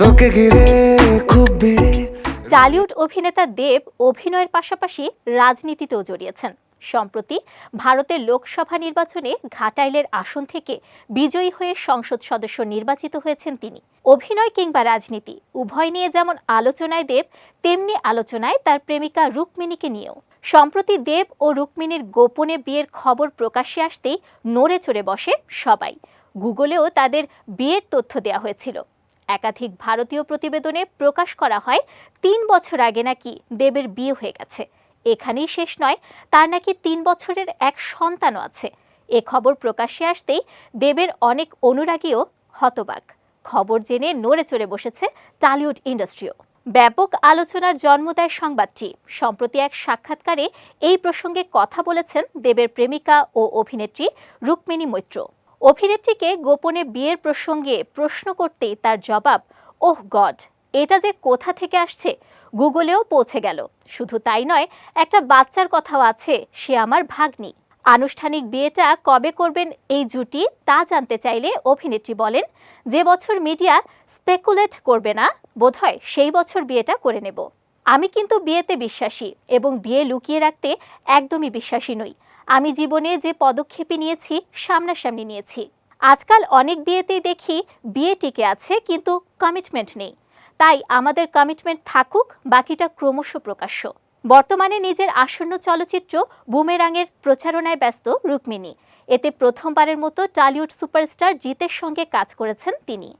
তোকে ঘিরে খুব ভিড়ে। টালিউড অভিনেতা দেব অভিনয়ের পাশাপাশি রাজনীতিতেও জড়িয়েছেন। সম্প্রতি ভারতের লোকসভা নির্বাচনে ঘাটাইলের আসন থেকে বিজয়ী হয়ে সংসদ সদস্য নির্বাচিত হয়েছেন তিনি। অভিনয় কিংবা রাজনীতি, উভয় নিয়ে যেমন আলোচনায় দেব, তেমনি আলোচনায় তার প্রেমিকা রুক্মিণীকে নিয়েও। সম্প্রতি দেব ও রুক্মিণীর গোপনে বিয়ের খবর প্রকাশ্যে আসতেই নড়ে চড়ে বসে সবাই। গুগলেও তাদের বিয়ের তথ্য দেওয়া হয়েছিল। একাধিক ভারতীয় প্রতিবেদনে প্রকাশ করা হয়, তিন বছর আগে নাকি দেবের বিয়ে হয়ে গেছে। এখানেই শেষ নয়, তার নাকি তিন বছরের এক সন্তানও আছে। এ খবর প্রকাশ্যে আসতেই দেবের অনেক অনুরাগীও হতবাক। খবর জেনে নড়ে চড়ে বসেছে টালিউড ইন্ডাস্ট্রিও। ব্যাপক আলোচনার জন্ম দেয় সংবাদটি। সম্প্রতি এক সাক্ষাৎকারে এই প্রসঙ্গে কথা বলেছেন দেবের প্রেমিকা ও অভিনেত্রী রুক্মিণী মৈত্র। অভিনেত্রীকে গোপনে বিয়ের প্রসঙ্গে প্রশ্ন করতেই তার জবাব, ওহ গড, এটা যে কোথা থেকে আসছে? গুগলেও পৌঁছে গেল। শুধু তাই নয়, একটা বাচ্চার কথাও আছে, সে আমার ভাগ্নি। আনুষ্ঠানিক বিয়েটা কবে করবেন এই জুটি তা জানতে চাইলে অভিনেত্রী বলেন, যে বছর মিডিয়া স্পেকুলেট করবে না, বোধহয় সেই বছর বিয়েটা করে নেব। আমি কিন্তু বিয়েতে বিশ্বাসী এবং বিয়ে লুকিয়ে রাখতে একদমই বিশ্বাসী নই। আমি জীবনে যে পদক্ষেপই নিয়েছি, সামনাসামনি নিয়েছি। আজকাল অনেক বিয়েতেই দেখি বিয়ে টিকে আছে, কিন্তু কমিটমেন্ট নেই। তাই আমাদের কমিটমেন্ট থাকুক, বাকিটা ক্রমশ প্রকাশ্য। বর্তমানে নিজের আসন্ন চলচ্চিত্র বুমেরাঙের প্রচারণায় ব্যস্ত রুক্মিণী। এতে প্রথমবারের মতো টালিউড সুপারস্টার জিতের সঙ্গে কাজ করেছেন তিনি।